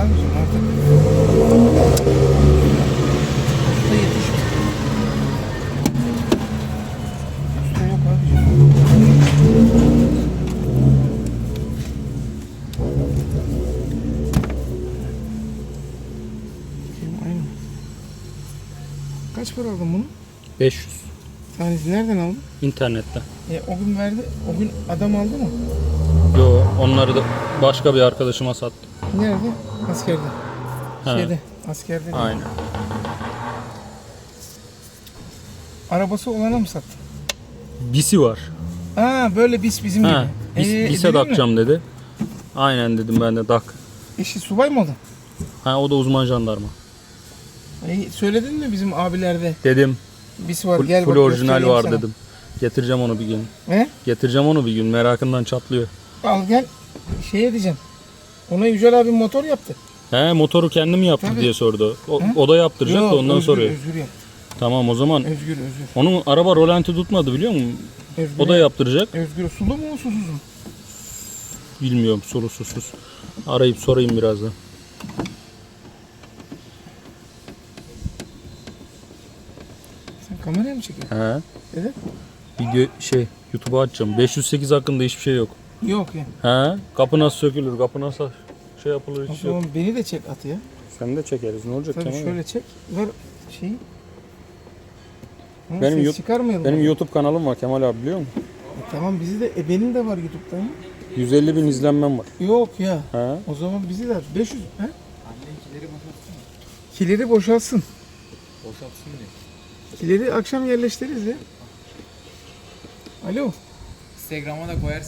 artık. Usta. Usta yok abicim. Bakayım, Aynı. Kaç para aldın bunu? 500 Tanesi nereden aldın? internette. E, o gün verdi. O gün adam aldı mı? Yo onları da başka bir arkadaşıma sattım. Nerede? Askerde. He. Şeyde. Askerde. değil. Aynen. Arabası olana mı sattın? Bisi var. Ha böyle bis bizim Ha, gibi. bis, Ee, bise dedin mi? takacağım dedi. Aynen dedim ben de dak. Eşi subay mı o da? Ha o da uzman jandarma. E, söyledin mi bizim abilerde Dedim bis var full, gel full bak orijinal göstereyim var sana. dedim. Getireceğim onu bir gün. He? Getireceğim onu bir gün. Merakından çatlıyor. Al gel şey diyeceğim. Ona Yücel abi motor yaptı. He motoru kendim yaptı Tabii. diye sordu. O, He? o da yaptıracak Yok, da ondan özgür, soruyor. Özgür yaptı. Tamam o zaman Özgür özgür. onun araba rolanti tutmadı biliyor musun? Özgür, O da yaptıracak. Özgür sulu mu susuz mu? Bilmiyorum soru susuz. Arayıp sorayım birazdan. Sen kameraya mı çekiyorsun? He. Evet. Video şey YouTube'a açacağım. 508 hakkında hiçbir şey yok. Yok ya. He. Kapı nasıl sökülür, kapı nasıl şey yapılır O hiç yok. zaman beni de çek at ya. Sen de çekeriz ne olacak Tabii Kemal? şöyle çek. Ver şeyi. Ha, Benim ses çıkarmayalım. Benim. YouTube kanalım var Kemal abi biliyor musun? E, tamam bizi de e, benim de var YouTube'da ya. 150 bin izlenmem var. Yok ya. He. O zaman bizi de 500 he? Anne kileri boşaltsın. Kileri boşaltsın. Boşaltsın diye. Kileri akşam yerleştiririz ya. Alo. Instagram'a da koyarsın.